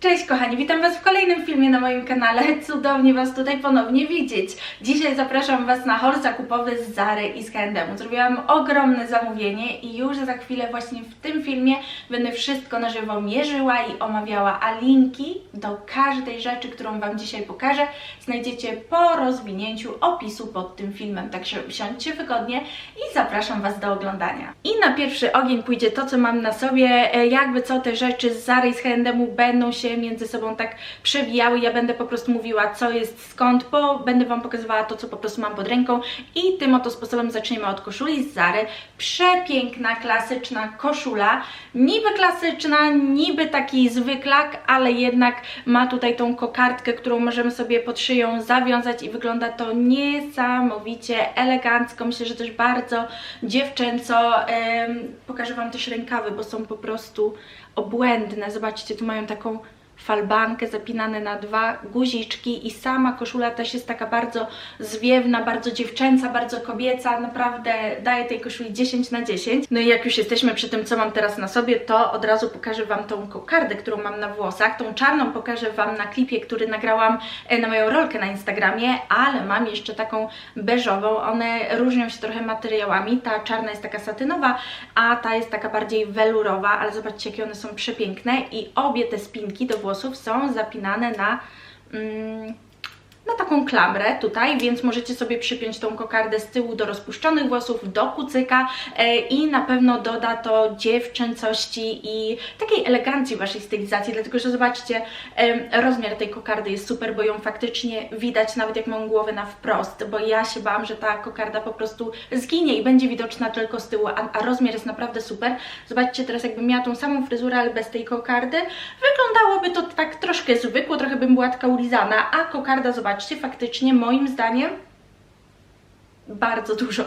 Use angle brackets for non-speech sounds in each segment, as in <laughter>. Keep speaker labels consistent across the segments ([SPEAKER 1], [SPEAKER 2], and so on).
[SPEAKER 1] Cześć kochani, witam Was w kolejnym filmie na moim kanale. Cudownie Was tutaj ponownie widzieć. Dzisiaj zapraszam Was na haul zakupowy z Zary i z H&M. Zrobiłam ogromne zamówienie i już za chwilę właśnie w tym filmie będę wszystko na żywo mierzyła i omawiała, a linki do każdej rzeczy, którą Wam dzisiaj pokażę, znajdziecie po rozwinięciu opisu pod tym filmem. Także usiądźcie wygodnie i zapraszam Was do oglądania. I na pierwszy ogień pójdzie to, co mam na sobie, e, jakby co te rzeczy z Zary i z H&M będą się między sobą tak przewijały. Ja będę po prostu mówiła, co jest skąd, bo będę Wam pokazywała to, co po prostu mam pod ręką i tym oto sposobem zaczniemy od koszuli z Zary. Przepiękna, klasyczna koszula, niby klasyczna, niby taki zwyklak, ale jednak ma tutaj tą kokardkę, którą możemy sobie pod szyją zawiązać i wygląda to niesamowicie elegancko. Myślę, że też bardzo dziewczęco. Pokażę Wam też rękawy, bo są po prostu obłędne. Zobaczcie, tu mają taką falbankę zapinane na dwa guziczki i sama koszula też jest taka bardzo zwiewna, bardzo dziewczęca, bardzo kobieca, naprawdę daje tej koszuli 10 na 10. No i jak już jesteśmy przy tym, co mam teraz na sobie, to od razu pokażę Wam tą kokardę, którą mam na włosach. Tą czarną pokażę Wam na klipie, który nagrałam e, na moją rolkę na Instagramie, ale mam jeszcze taką beżową. One różnią się trochę materiałami. Ta czarna jest taka satynowa, a ta jest taka bardziej welurowa, ale zobaczcie, jakie one są przepiękne i obie te spinki do włosów są zapinane na, mm, na taką klamrę tutaj, więc możecie sobie przypiąć tą kokardę z tyłu do rozpuszczonych włosów, do kucyka e, i na pewno doda to dziewczęcości i takiej elegancji Waszej stylizacji, dlatego że zobaczcie, rozmiar tej kokardy jest super, bo ją faktycznie widać nawet jak mam głowę na wprost, bo ja się bałam, że ta kokarda po prostu zginie i będzie widoczna tylko z tyłu, a rozmiar jest naprawdę super. Zobaczcie teraz jakbym miała tą samą fryzurę, ale bez tej kokardy, wyglądałoby to tak troszkę zwykło, trochę bym była taka ulizana, a kokarda, zobaczcie, faktycznie moim zdaniem bardzo dużo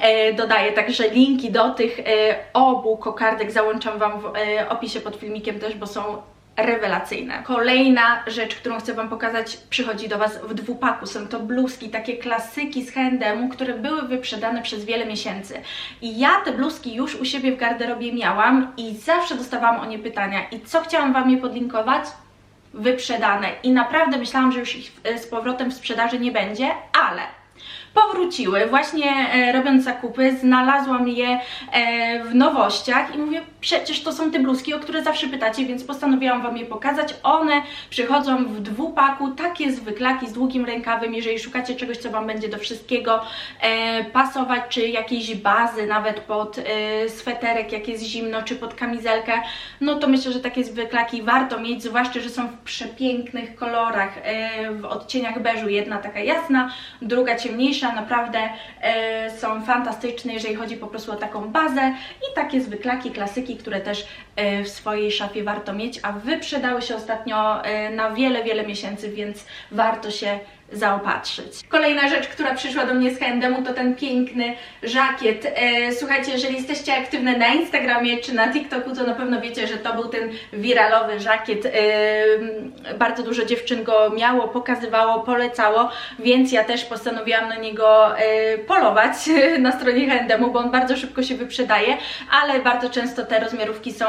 [SPEAKER 1] e, dodaję, także linki do tych e, obu kokardek załączam Wam w e, opisie pod filmikiem też, bo są rewelacyjne. Kolejna rzecz, którą chcę Wam pokazać, przychodzi do Was w dwupaku. Są to bluzki, takie klasyki z H&M, które były wyprzedane przez wiele miesięcy. I ja te bluzki już u siebie w garderobie miałam i zawsze dostawałam o nie pytania. I co chciałam Wam je podlinkować? Wyprzedane. I naprawdę myślałam, że już ich e, z powrotem w sprzedaży nie będzie, ale powróciły. Właśnie e, robiąc zakupy, znalazłam je e, w nowościach i mówię, przecież to są te bluzki, o które zawsze pytacie, więc postanowiłam Wam je pokazać. One przychodzą w dwupaku, takie zwyklaki z długim rękawem. Jeżeli szukacie czegoś, co Wam będzie do wszystkiego e, pasować, czy jakiejś bazy nawet pod e, sweterek, jak jest zimno, czy pod kamizelkę, no to myślę, że takie zwyklaki warto mieć, zwłaszcza, że są w przepięknych kolorach, e, w odcieniach beżu. Jedna taka jasna, druga ciemniejsza, naprawdę e, są fantastyczne, jeżeli chodzi po prostu o taką bazę i takie zwyklaki, klasyki, które też e, w swojej szafie warto mieć, a wyprzedały się ostatnio e, na wiele, wiele miesięcy, więc warto się zaopatrzyć. Kolejna rzecz, która przyszła do mnie z H&M to ten piękny żakiet. E, słuchajcie, jeżeli jesteście aktywne na Instagramie czy na TikToku, to na pewno wiecie, że to był ten wiralowy żakiet. E, bardzo dużo dziewczyn go miało, pokazywało, polecało, więc ja też postanowiłam na niego e, polować <laughs> na stronie H&M, bo on bardzo szybko się wyprzedaje, ale bardzo często te rozmiarówki są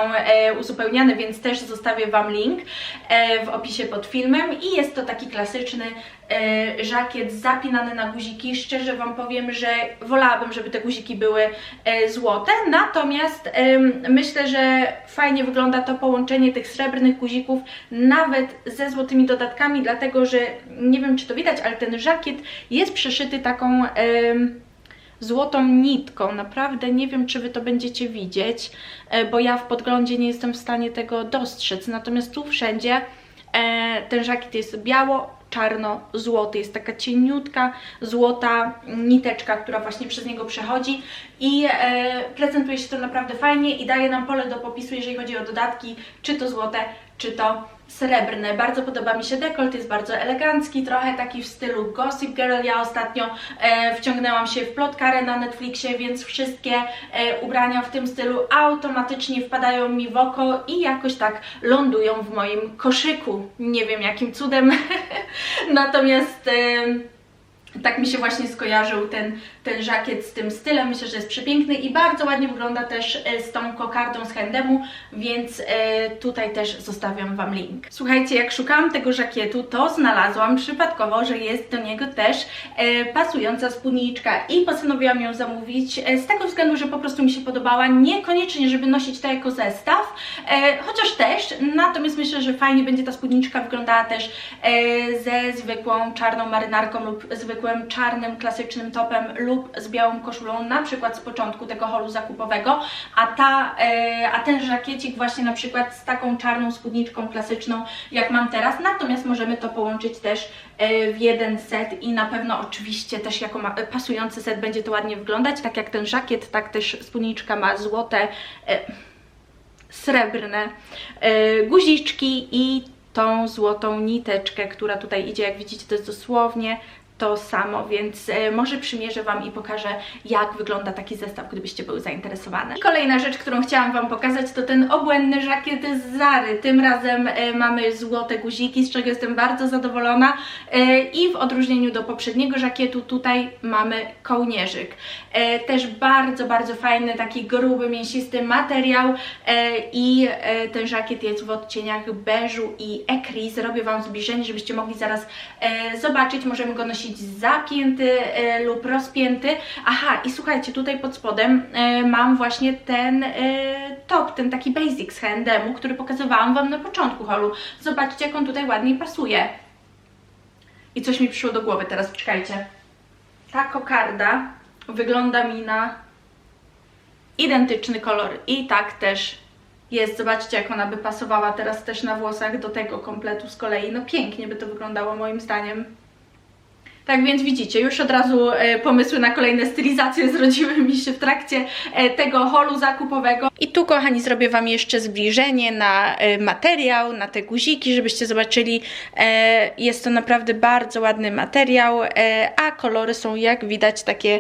[SPEAKER 1] uzupełniane, więc też zostawię Wam link w opisie pod filmem i jest to taki klasyczny żakiet zapinany na guziki. Szczerze Wam powiem, że wolałabym, żeby te guziki były e, złote, natomiast myślę, że fajnie wygląda to połączenie tych srebrnych guzików nawet ze złotymi dodatkami, dlatego że nie wiem, czy to widać, ale ten żakiet jest przeszyty taką... złotą nitką. Naprawdę nie wiem, czy Wy to będziecie widzieć, e, bo ja w podglądzie nie jestem w stanie tego dostrzec. Natomiast tu wszędzie e, ten żakiet jest biało, czarno-złoty. Jest taka cieniutka, złota niteczka, która właśnie przez niego przechodzi i e, prezentuje się to naprawdę fajnie i daje nam pole do popisu, jeżeli chodzi o dodatki, czy to złote, czy to srebrne. Bardzo podoba mi się dekolt, jest bardzo elegancki, trochę taki w stylu Gossip Girl. Ja ostatnio e, wciągnęłam się w plotkarę na Netflixie, więc wszystkie e, ubrania w tym stylu automatycznie wpadają mi w oko i jakoś tak lądują w moim koszyku. Nie wiem jakim cudem. <laughs> Natomiast... E, tak mi się właśnie skojarzył ten, ten żakiet z tym stylem. Myślę, że jest przepiękny i bardzo ładnie wygląda też e, z tą kokardą z Handemu, więc e, tutaj też zostawiam Wam link. Słuchajcie, jak szukałam tego żakietu, to znalazłam przypadkowo, że jest do niego też e, pasująca spódniczka i postanowiłam ją zamówić z tego względu, że po prostu mi się podobała. Niekoniecznie, żeby nosić to jako zestaw, chociaż też, natomiast myślę, że fajnie będzie ta spódniczka wyglądała też ze zwykłą czarną marynarką lub zwykłym czarnym, klasycznym topem lub z białą koszulą, na przykład z początku tego holu zakupowego, a, ta, e, a ten żakiecik właśnie na przykład z taką czarną spódniczką klasyczną, jak mam teraz, natomiast możemy to połączyć też e, w jeden set i na pewno oczywiście też jako pasujący set będzie to ładnie wyglądać, tak jak ten żakiet, tak też spódniczka ma złote, e, srebrne guziczki i tą złotą niteczkę, która tutaj idzie, jak widzicie to jest dosłownie to samo, więc e, może przymierzę Wam i pokażę, jak wygląda taki zestaw, gdybyście były zainteresowane. I kolejna rzecz, którą chciałam Wam pokazać, to ten obłędny żakiet z Zary. Tym razem e, mamy złote guziki, z czego jestem bardzo zadowolona e, i w odróżnieniu do poprzedniego żakietu tutaj mamy kołnierzyk. Też bardzo, bardzo fajny, taki gruby, mięsisty materiał i ten żakiet jest w odcieniach beżu i ekri. Zrobię Wam zbliżenie, żebyście mogli zaraz zobaczyć. Możemy go nosić zapięty e, lub rozpięty. Aha, i słuchajcie, tutaj pod spodem e, mam właśnie ten e, top, ten taki basic z H&M, który pokazywałam Wam na początku holu. Zobaczcie, jak on tutaj ładniej pasuje. I coś mi przyszło do głowy teraz, czekajcie. Ta kokarda wygląda mi na identyczny kolor i tak też jest. Zobaczcie, jak ona by pasowała teraz też na włosach do tego kompletu z kolei. No pięknie by to wyglądało moim zdaniem. Tak więc widzicie, już od razu e, pomysły na kolejne stylizacje <laughs> zrodziły mi się w trakcie e, tego holu zakupowego. I tu, kochani, zrobię Wam jeszcze zbliżenie na e, materiał, na te guziki, żebyście zobaczyli. Jest to naprawdę bardzo ładny materiał, a kolory są, jak widać, takie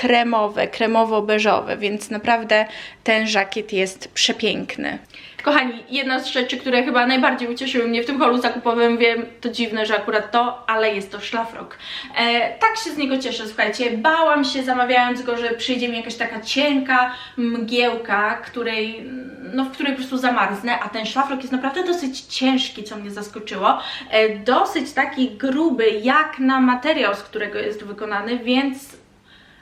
[SPEAKER 1] kremowe, kremowo-beżowe, więc naprawdę ten żakiet jest przepiękny. Kochani, jedna z rzeczy, które chyba najbardziej ucieszyły mnie w tym holu zakupowym, wiem, to dziwne, że akurat to, ale jest to szlafrok. E, tak się z niego cieszę, słuchajcie, bałam się zamawiając go, że przyjdzie mi jakaś taka cienka mgiełka, której, no, w której po prostu zamarznę, a ten szlafrok jest naprawdę dosyć ciężki, co mnie zaskoczyło. E, dosyć taki gruby, jak na materiał, z którego jest wykonany, więc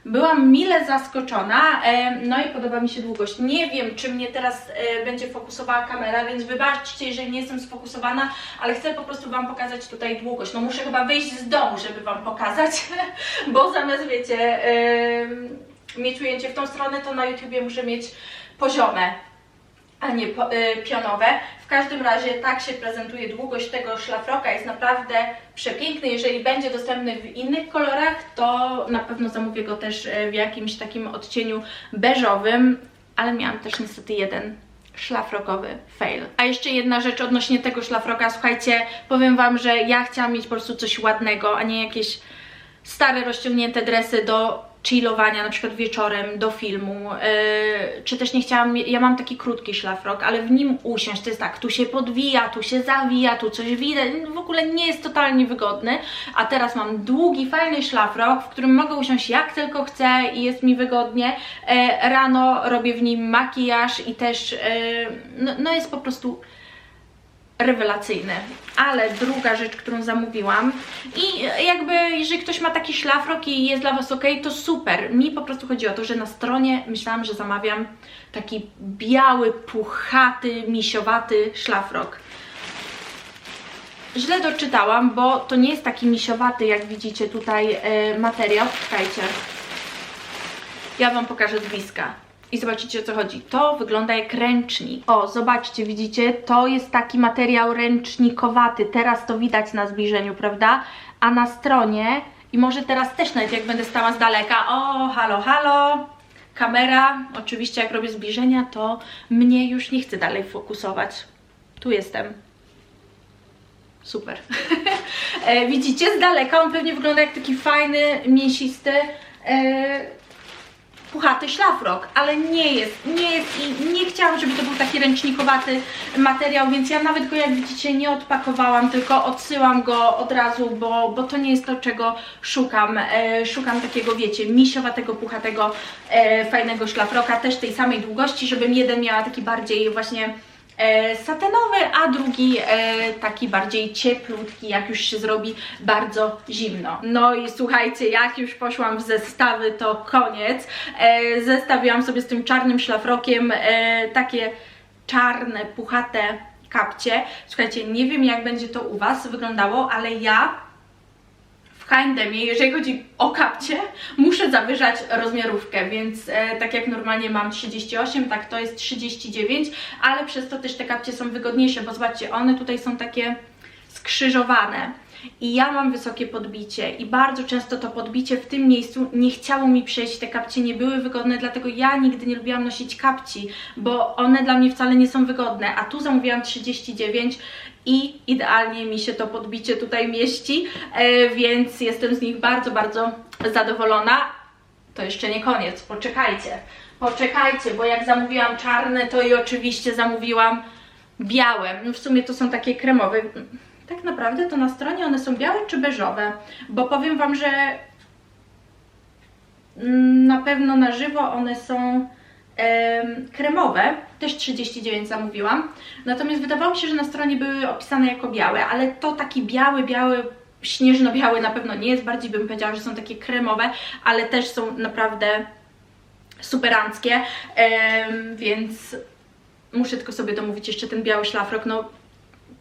[SPEAKER 1] Byłam mile zaskoczona, e, no i podoba mi się długość. Nie wiem, czy mnie teraz e, będzie fokusowała kamera, więc wybaczcie, jeżeli nie jestem sfokusowana, ale chcę po prostu Wam pokazać tutaj długość. No muszę chyba wyjść z domu, żeby Wam pokazać, <laughs> bo zamiast, wiecie, e, mieć ujęcie w tą stronę, to na YouTubie muszę mieć poziome a nie pionowe. Każdym razie tak się prezentuje długość tego szlafroka, jest naprawdę przepiękny. Jeżeli będzie dostępny w innych kolorach, to na pewno zamówię go też y, w jakimś takim odcieniu beżowym, ale miałam też niestety jeden szlafrokowy fail. A jeszcze jedna rzecz odnośnie tego szlafroka, słuchajcie, powiem Wam, że ja chciałam mieć po prostu coś ładnego, a nie jakieś stare, rozciągnięte dresy do chillowania na przykład wieczorem do filmu, yy, czy też nie chciałam, ja mam taki krótki szlafrok, ale w nim usiąść, to jest tak, tu się podwija, tu się zawija, tu coś widać, w ogóle nie jest totalnie wygodny, a teraz mam długi, fajny szlafrok, w którym mogę usiąść jak tylko chcę i jest mi wygodnie, yy, rano robię w nim makijaż i też, yy, no, no jest po prostu rewelacyjny. Ale druga rzecz, którą zamówiłam i jakby jeżeli ktoś ma taki szlafrok i jest dla Was ok, to super. Mi po prostu chodzi o to, że na stronie myślałam, że zamawiam taki biały, puchaty, misiowaty szlafrok. Źle doczytałam, bo to nie jest taki misiowaty, jak widzicie tutaj yy, materiał. Czekajcie. Ja Wam pokażę z bliska. I zobaczycie o co chodzi. To wygląda jak ręcznik. O, zobaczcie, widzicie? To jest taki materiał ręcznikowaty. Teraz to widać na zbliżeniu, prawda? A na stronie, i może teraz też nawet jak będę stała z daleka, o, halo, halo, kamera, oczywiście jak robię zbliżenia, to mnie już nie chce dalej fokusować. Tu jestem. Super. <laughs> e, widzicie, z daleka on pewnie wygląda jak taki fajny, mięsisty, e, puchaty szlafrok, ale nie jest, nie jest i nie chciałam, żeby to był taki ręcznikowaty materiał, więc ja nawet go jak widzicie nie odpakowałam, tylko odsyłam go od razu, bo, bo to nie jest to, czego szukam. E, szukam takiego, wiecie, misiowatego, puchatego, e, fajnego szlafroka, też tej samej długości, żebym jeden miała taki bardziej właśnie satenowy, a drugi e, taki bardziej cieplutki, jak już się zrobi bardzo zimno. No i słuchajcie, jak już poszłam w zestawy, to koniec. E, zestawiłam sobie z tym czarnym szlafrokiem e, takie czarne, puchate kapcie. Słuchajcie, nie wiem jak będzie to u Was wyglądało, ale ja w H&M, jeżeli chodzi o kapcie, muszę zawyżać rozmiarówkę, więc e, tak jak normalnie mam 38, tak to jest 39, ale przez to też te kapcie są wygodniejsze, bo zobaczcie, one tutaj są takie skrzyżowane. I ja mam wysokie podbicie i bardzo często to podbicie w tym miejscu nie chciało mi przejść, te kapcie nie były wygodne, dlatego ja nigdy nie lubiłam nosić kapci, bo one dla mnie wcale nie są wygodne, a tu zamówiłam 39 i idealnie mi się to podbicie tutaj mieści, e, więc jestem z nich bardzo, bardzo zadowolona. To jeszcze nie koniec, poczekajcie, poczekajcie, bo jak zamówiłam czarne, to i oczywiście zamówiłam białe. No w sumie to są takie kremowe. Tak naprawdę to na stronie one są białe czy beżowe? Bo powiem Wam, że mm, na pewno na żywo one są em, kremowe, też 39 zamówiłam. Natomiast wydawało mi się, że na stronie były opisane jako białe, ale to taki biały, biały, śnieżno-biały na pewno nie jest, bardziej bym powiedziała, że są takie kremowe, ale też są naprawdę superanckie, więc muszę tylko sobie domówić jeszcze ten biały szlafrok, no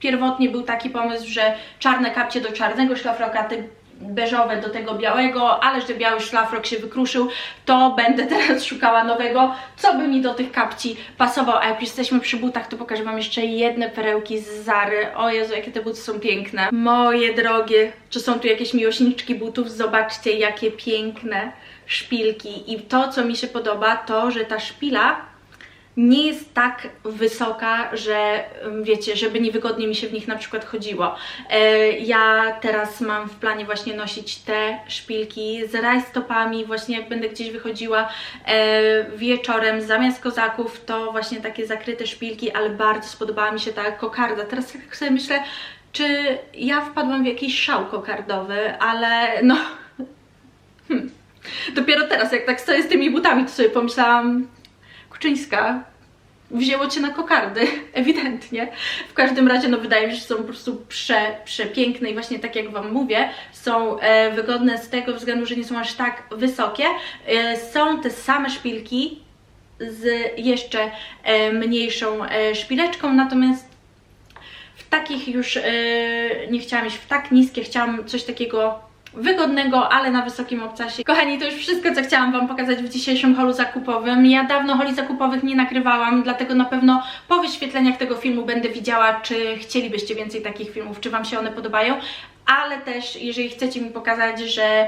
[SPEAKER 1] pierwotnie był taki pomysł, że czarne kapcie do czarnego szlafroka, te beżowe do tego białego, ale że biały szlafrok się wykruszył, to będę <laughs> teraz szukała nowego, co by mi do tych kapci pasował. A jak już jesteśmy przy butach, to pokażę Wam jeszcze jedne perełki z Zary. O Jezu, jakie te buty są piękne. Moje drogie, czy są tu jakieś miłośniczki butów? Zobaczcie, jakie piękne szpilki. I to, co mi się podoba, to, że ta szpila nie jest tak wysoka, że wiecie, żeby niewygodnie mi się w nich na przykład chodziło. E, ja teraz mam w planie właśnie nosić te szpilki z rajstopami, właśnie jak będę gdzieś wychodziła e, wieczorem zamiast kozaków, to właśnie takie zakryte szpilki, ale bardzo spodobała mi się ta kokarda. Teraz tak sobie myślę, czy ja wpadłam w jakiś szał kokardowy, ale no... <laughs> Hmm. Dopiero teraz, jak tak stoję z tymi butami, to sobie pomyślałam, Kuczyńska, wzięło cię na kokardy, <laughs> ewidentnie. W każdym razie, no wydaje mi się, że są po prostu prze, przepiękne i właśnie tak jak Wam mówię, są e, wygodne z tego względu, że nie są aż tak wysokie. E, są te same szpilki z jeszcze e, mniejszą e, szpileczką, natomiast w takich już e, nie chciałam iść w tak niskie, chciałam coś takiego wygodnego, ale na wysokim obcasie. Kochani, to już wszystko, co chciałam Wam pokazać w dzisiejszym holu zakupowym. Ja dawno holi zakupowych nie nagrywałam, dlatego na pewno po wyświetleniach tego filmu będę widziała, czy chcielibyście więcej takich filmów, czy Wam się one podobają, ale też jeżeli chcecie mi pokazać, że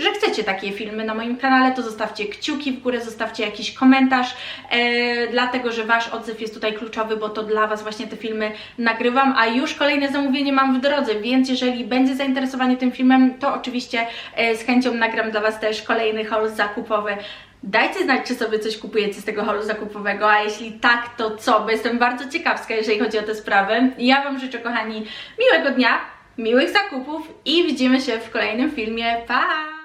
[SPEAKER 1] że chcecie takie filmy na moim kanale, to zostawcie kciuki w górę, zostawcie jakiś komentarz, e, dlatego że Wasz odzew jest tutaj kluczowy, bo to dla Was właśnie te filmy nagrywam, a już kolejne zamówienie mam w drodze, więc jeżeli będzie zainteresowanie tym filmem, to oczywiście e, z chęcią nagram dla Was też kolejny haul zakupowy. Dajcie znać, czy sobie coś kupujecie z tego holu zakupowego, a jeśli tak, to co? Bo jestem bardzo ciekawska, jeżeli chodzi o te sprawy. Ja Wam życzę, kochani, miłego dnia, miłych zakupów i widzimy się w kolejnym filmie. Pa!